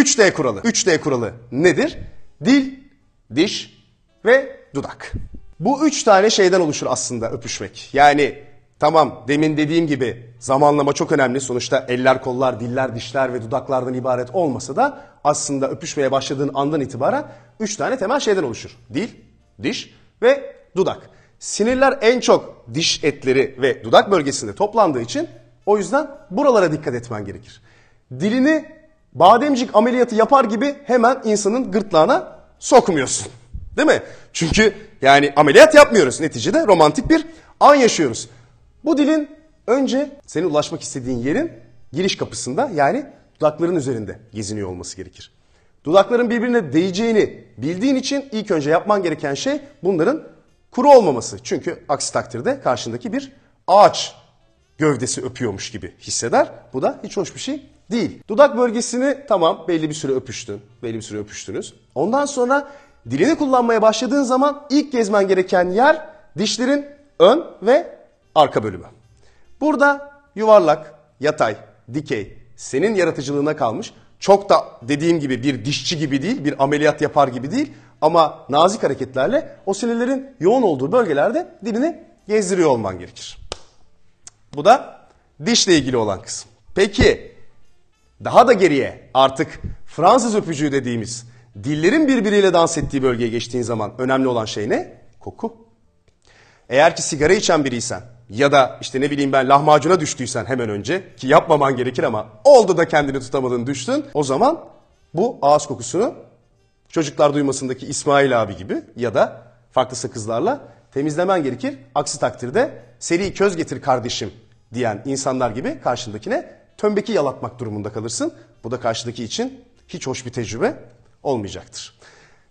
3D kuralı. 3D kuralı nedir? Dil, diş ve dudak. Bu üç tane şeyden oluşur aslında öpüşmek. Yani tamam demin dediğim gibi zamanlama çok önemli. Sonuçta eller, kollar, diller, dişler ve dudaklardan ibaret olmasa da aslında öpüşmeye başladığın andan itibaren üç tane temel şeyden oluşur. Dil, diş ve dudak. Sinirler en çok diş etleri ve dudak bölgesinde toplandığı için o yüzden buralara dikkat etmen gerekir. Dilini bademcik ameliyatı yapar gibi hemen insanın gırtlağına sokmuyorsun. Değil mi? Çünkü yani ameliyat yapmıyoruz. Neticede romantik bir an yaşıyoruz. Bu dilin önce senin ulaşmak istediğin yerin giriş kapısında yani dudakların üzerinde geziniyor olması gerekir. Dudakların birbirine değeceğini bildiğin için ilk önce yapman gereken şey bunların kuru olmaması. Çünkü aksi takdirde karşındaki bir ağaç gövdesi öpüyormuş gibi hisseder. Bu da hiç hoş bir şey değil. Dudak bölgesini tamam belli bir süre öpüştün. Belli bir süre öpüştünüz. Ondan sonra dilini kullanmaya başladığın zaman ilk gezmen gereken yer dişlerin ön ve arka bölümü. Burada yuvarlak, yatay, dikey senin yaratıcılığına kalmış. Çok da dediğim gibi bir dişçi gibi değil, bir ameliyat yapar gibi değil ama nazik hareketlerle o sinirlerin yoğun olduğu bölgelerde dilini gezdiriyor olman gerekir. Bu da dişle ilgili olan kısım. Peki daha da geriye artık Fransız öpücüğü dediğimiz dillerin birbiriyle dans ettiği bölgeye geçtiğin zaman önemli olan şey ne? Koku. Eğer ki sigara içen biriysen ya da işte ne bileyim ben lahmacuna düştüysen hemen önce ki yapmaman gerekir ama oldu da kendini tutamadın düştün o zaman bu ağız kokusunu çocuklar duymasındaki İsmail abi gibi ya da farklı sakızlarla temizlemen gerekir. Aksi takdirde seri köz getir kardeşim diyen insanlar gibi karşındakine tömbeki yalatmak durumunda kalırsın. Bu da karşıdaki için hiç hoş bir tecrübe olmayacaktır.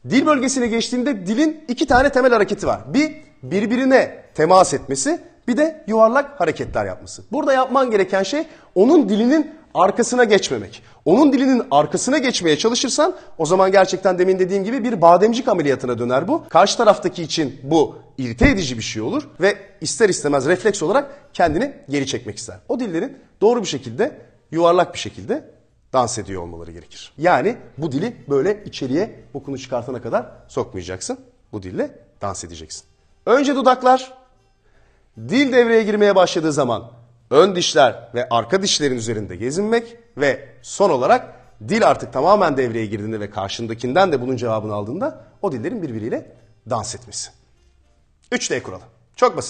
Dil bölgesine geçtiğinde dilin iki tane temel hareketi var. Bir birbirine temas etmesi, bir de yuvarlak hareketler yapması. Burada yapman gereken şey onun dilinin arkasına geçmemek. Onun dilinin arkasına geçmeye çalışırsan o zaman gerçekten demin dediğim gibi bir bademcik ameliyatına döner bu. Karşı taraftaki için bu irite edici bir şey olur ve ister istemez refleks olarak kendini geri çekmek ister. O dillerin doğru bir şekilde yuvarlak bir şekilde dans ediyor olmaları gerekir. Yani bu dili böyle içeriye bokunu çıkartana kadar sokmayacaksın. Bu dille dans edeceksin. Önce dudaklar, dil devreye girmeye başladığı zaman ön dişler ve arka dişlerin üzerinde gezinmek ve son olarak dil artık tamamen devreye girdiğinde ve karşındakinden de bunun cevabını aldığında o dillerin birbiriyle dans etmesi. 3D kuralı. Çok basit.